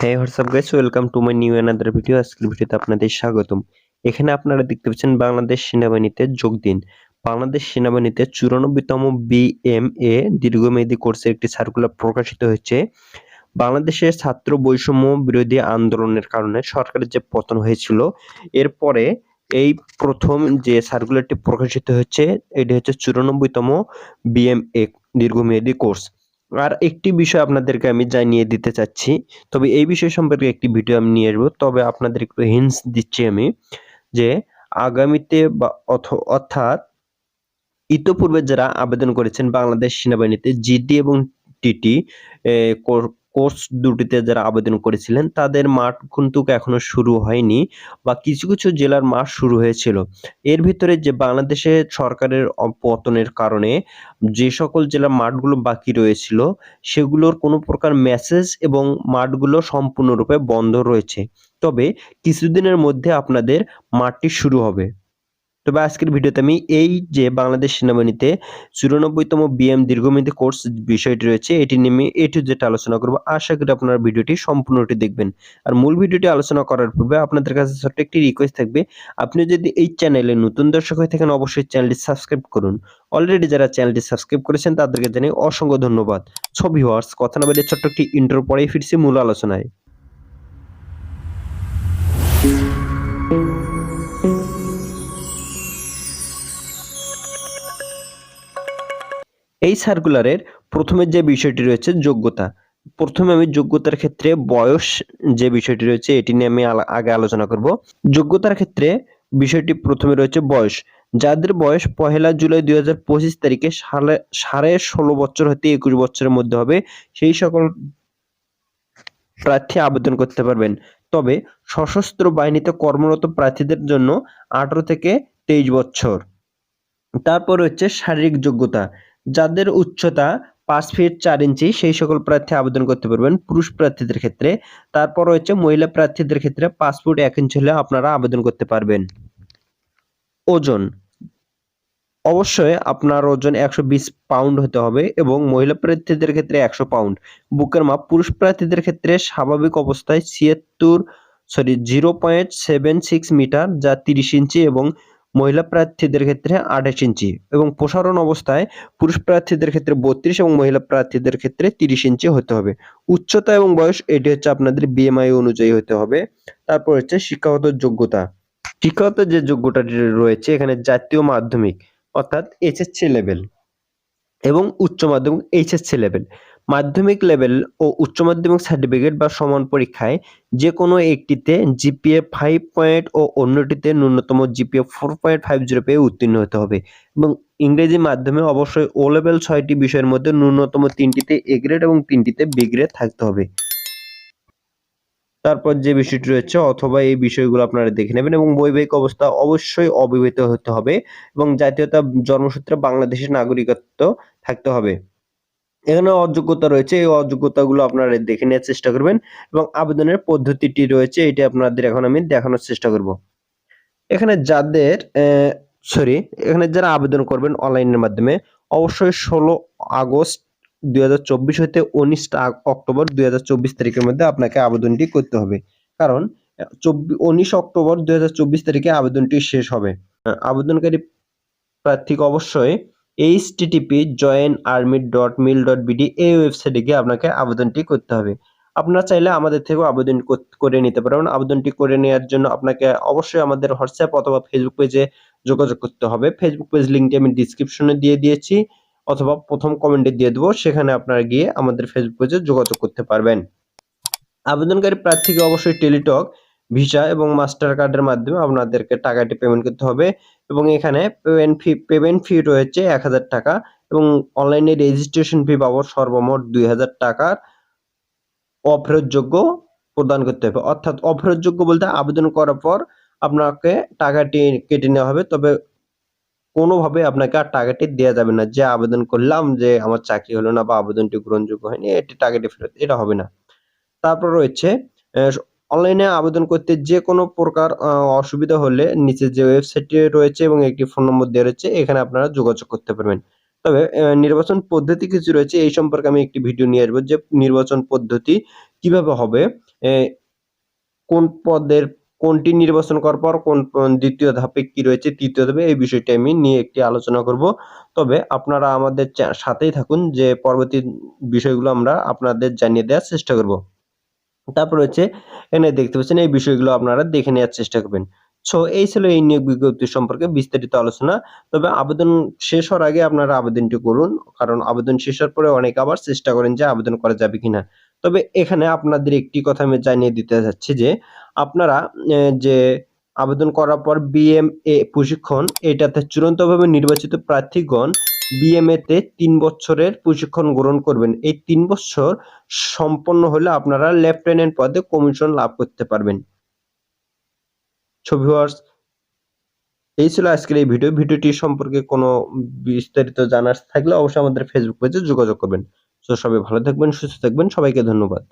হ্যাঁ WhatsApp guys welcome to my new another video আজকের ভিডিওতে আপনাদের স্বাগতম। এখানে আপনারা দেখতে পাচ্ছেন বাংলাদেশ সেনাবাহিনীতে যোগ দিন। বাংলাদেশ সেনাবাহিনীতে চুরানব্বইতম বিএমএ দীর্ঘমেয়াদী কোর্সের একটি সার্কুলার প্রকাশিত হয়েছে। বাংলাদেশের ছাত্র বৈষম্য বিরোধী আন্দোলনের কারণে সরকারের যে পতন হয়েছিল, এরপরে এই প্রথম যে সার্কুলারটি প্রকাশিত হচ্ছে এটি হচ্ছে চুরানব্বইতম বিএমএ দীর্ঘমেয়াদী কোর্স। আর একটি বিষয় আপনাদেরকে আমি জানিয়ে দিতে চাচ্ছি। তবে এই বিষয় সম্পর্কে একটি ভিডিও আমি নিয়ে আসব। তবে আপনাদের একটু হিন্স দিচ্ছি আমি যে আগামীতে বা অর্থাৎ ইতোপূর্বে যারা আবেদন করেছেন বাংলাদেশ সেনাবাহিনীতে জিডি এবং টিটি কোর্স দুটিতে যারা আবেদন করেছিলেন, তাদের মাঠ কিন্তু এখনও শুরু হয়নি বা কিছু কিছু জেলার মাঠ শুরু হয়েছিল। এর ভিতরে যে বাংলাদেশে সরকারের পতনের কারণে যে সকল জেলার মাঠগুলো বাকি রয়েছিল, সেগুলোর কোনো প্রকার মেসেজ এবং মাঠগুলো সম্পূর্ণরূপে বন্ধ রয়েছে। তবে কিছুদিনের মধ্যে আপনাদের মাঠটি শুরু হবে। তবে আজকের ভিডিওতে আমি এই যে বাংলাদেশ সেনাবাহিনীতে চুরানব্বইতম বিএম দীর্ঘমেয়াদী কোর্স বিষয়টি রয়েছে, এটি নিয়ে আমি এ টু যেটা আলোচনা করব। আশা করি আপনারা ভিডিওটি সম্পূর্ণটি দেখবেন। আর মূল ভিডিওটি আলোচনা করার পূর্বে আপনাদের কাছে ছোট্ট একটি রিকোয়েস্ট থাকবে, আপনি যদি এই চ্যানেলে নতুন দর্শক হয়ে থাকেন, অবশ্যই চ্যানেলটি সাবস্ক্রাইব করুন। অলরেডি যারা চ্যানেলটি সাবস্ক্রাইব করেছেন, তাদেরকে জানাই অসংখ্য ধন্যবাদ। ছবি ওয়ার্স কথা না বলে ছোট্ট একটি ইন্টার পরেই ফিরছি মূল আলোচনায়। এই সার্কুলারের প্রথমে যে বিষয়টি রয়েছে যোগ্যতা, প্রথমে আমি যোগ্যতার ক্ষেত্রে বয়স যে বিষয়টি রয়েছে এটি নিয়ে আমি আগে আলোচনা করব। যোগ্যতার ক্ষেত্রে বিষয়টি প্রথমে রয়েছে বয়স। যাদের বয়স পহেলা জুলাই দুই হাজার পঁচিশ তারিখে সাড়ে ষোলো বছর হতে একুশ বছরের মধ্যে হবে, সেই সকল প্রার্থী আবেদন করতে পারবেন। তবে সশস্ত্র বাহিনীতে কর্মরত প্রার্থীদের জন্য আঠারো থেকে তেইশ বছর। তারপর হচ্ছে শারীরিক যোগ্যতা। যাদের উচ্চতা পাঁচ ফিট চার ইঞ্চি সেই সকল প্রার্থী আবেদন করতে পারবেন পুরুষ প্রার্থীদের ক্ষেত্রে। তারপর হচ্ছে মহিলা প্রার্থীদের ক্ষেত্রে পাঁচ ফুট এক ইঞ্চি হলে আপনারা আবেদন করতে পারবেন। ওজন। অবশ্যই আপনার ওজন একশো বিশ পাউন্ড হতে হবে এবং মহিলা প্রার্থীদের ক্ষেত্রে একশো পাউন্ড বুকের মাপ পুরুষ প্রার্থীদের ক্ষেত্রে স্বাভাবিক অবস্থায় ছিয়াত্তর sorry zero point seven six metre যা তিরিশ ইঞ্চি এবং মহিলা প্রার্থীদের ক্ষেত্রে আঠাশ ইঞ্চি এবং প্রসারণ অবস্থায় পুরুষ প্রার্থীদের ক্ষেত্রে বত্রিশ এবং মহিলা প্রার্থীদের ক্ষেত্রে তিরিশ ইঞ্চি হতে হবে। উচ্চতা এবং বয়স, এটি হচ্ছে আপনাদের বিএমআই অনুযায়ী হতে হবে। তারপর হচ্ছে শিক্ষাগত যোগ্যতা। শিক্ষাগত যে যোগ্যতাটি রয়েছে, এখানে জাতীয় মাধ্যমিক, অর্থাৎ এইচএসসি লেভেল এবং উচ্চ মাধ্যমিক এইচএসসি লেভেল মাধ্যমিক লেভেল ও উচ্চ মাধ্যমিক সার্টিফিকেট বা সমান পরীক্ষায় যে কোনো একটিতে জিপিএ ফাইভ পয়েন্ট ও অন্যটিতে ন্যূনতম GPA four point five zero পেয়ে উত্তীর্ণ হতে হবে। এবং ইংরেজি মাধ্যমে অবশ্যই ও লেভেল ছয়টি বিষয়ের মধ্যে ন্যূনতম তিনটিতে এ গ্রেড এবং তিনটিতে বি গ্রেড থাকতে হবে। তারপর যে বিষয়টি রয়েছে অথবা এই বিষয়গুলো আপনারা দেখে নেবেন এবং বৈবাহিক অবস্থা অবশ্যই অবিবাহিত হতে হবে এবং জাতীয়তা জন্মসূত্রে বাংলাদেশের নাগরিকত্ব থাকতে হবে। এখানে অযোগ্যতা রয়েছে, এই অযোগ্যতাগুলো আপনারা দেখে নেওয়ার চেষ্টা করবেন এবং আবেদনের পদ্ধতিটি রয়েছে, এটি আপনাদের এখন আমি দেখানোর চেষ্টা করব। এখানে যাদের সরি, এখানে যারা আবেদন করবেন অনলাইনের মাধ্যমে, অবশ্যই ষোলো আগস্ট দুই হাজার চব্বিশ হতে উনিশ অক্টোবর দুই হাজার চব্বিশ তারিখের মধ্যে আপনাকে আবেদনটি করতে হবে। কারণ চব্বিশ উনিশ অক্টোবর দুই হাজার চব্বিশ তারিখে আবেদনটি শেষ হবে। আবেদনকারী প্রার্থীকে অবশ্যই H TTP join army dot mil dot BD এই ওয়েবসাইটে গিয়ে আপনাকে আবেদনটি করতে হবে। আপনারা চাইলে আমাদের থেকেও আবেদন করে নিতে পারবেন আবেদনটি করে নেওয়ার জন্য আপনাকে অবশ্যই আমাদের হোয়াটসঅ্যাপ অথবা ফেসবুক পেজে যোগাযোগ করতে হবে। ফেসবুক পেজ লিঙ্কটি আমি ডিসক্রিপশনে দিয়ে দিয়েছি অথবা প্রথম কমেন্টে দিয়ে দেবো। সেখানে আপনারা গিয়ে আমাদের ফেসবুক পেজে যোগাযোগ করতে পারবেন। আবেদনকারী প্রার্থীকে অবশ্যই টেলিটক ভিসা এবং মাস্টার কার্ডের মাধ্যমে আপনাদেরকে টাকাটি পেমেন্ট করতে হবে এবং এখানে পেমেন্ট ফি পেমেন্ট ফি রয়েছে এক হাজার টাকা এবং অনলাইনে রেজিস্ট্রেশন ফি বাবদ সর্বমোট দুই হাজার টাকার অফেরতযোগ্য প্রদান করতে হবে। অর্থাৎ অফেরতযোগ্য বলতে আবেদন করার পর আপনাকে টাকাটি কেটে নেওয়া হবে, তবে কোনোভাবে আপনাকে আর টাকাটি দেওয়া যাবে না। যে আবেদন করলাম যে আমার চাকরি হলো না বা আবেদনটি গ্রহণযোগ্য হয়নি, এটি টাকাটি ফেরত, এটা হবে না। তারপর রয়েছে অনলাইনে আবেদন করতে যে কোনো প্রকার অসুবিধা হলে নিচে যে ওয়েবসাইটটি রয়েছে এবং একটি ফোন নম্বর দেওয়া রয়েছে, এখানে আপনারা যোগাযোগ করতে পারবেন। তবে নির্বাচন পদ্ধতি কিছু রয়েছে, এই সম্পর্কে আমি একটি ভিডিও নিয়ে আসব যে নির্বাচন পদ্ধতি কীভাবে হবে কোন পদের কোনটি নির্বাচন করার পর কোন দ্বিতীয় ধাপে কি রয়েছে, তৃতীয় ধাপে এই বিষয়টি আমি নিয়ে একটি আলোচনা করব। তবে আপনারা আমাদের সাথেই থাকুন যে পরবর্তী বিষয়গুলো আমরা আপনাদের জানিয়ে দেওয়ার চেষ্টা করব। তারপর হচ্ছে এখানে দেখতে পাচ্ছেন, এই বিষয়গুলো আপনারা দেখে নেওয়ার চেষ্টা করবেন। সো এই ছিল এই নিয়োগ বিজ্ঞপ্তি সম্পর্কে বিস্তারিত আলোচনা। তবে আবেদন শেষ হওয়ার আগে আপনারা আবেদনটি করুন, কারণ আবেদন শেষ হওয়ার পরে অনেক আবার চেষ্টা করেন যে আবেদন করা যাবে কিনা। তবে এখানে আপনাদের একটি কথা আমি জানিয়ে দিতে চাচ্ছি যে, আপনারা যে আবেদন করার পর বিএমএ প্রশিক্ষণ, এটাতে চূড়ান্তভাবে নির্বাচিত প্রার্থীগণ বিএমএ তে তিন বছরের প্রশিক্ষণ গ্রহণ করবেন। এই তিন বছর সম্পন্ন হলে আপনারা লেফটেন্যান্ট পদে কমিশন লাভ করতে পারবেন। ছবি এই ছিল আজকের এই ভিডিও। ভিডিওটি সম্পর্কে কোনো বিস্তারিত জানার থাকলে অবশ্যই আমাদের ফেসবুক পেজে যোগাযোগ করবেন। তো সবাই ভালো থাকবেন, সুস্থ থাকবেন। সবাইকে ধন্যবাদ।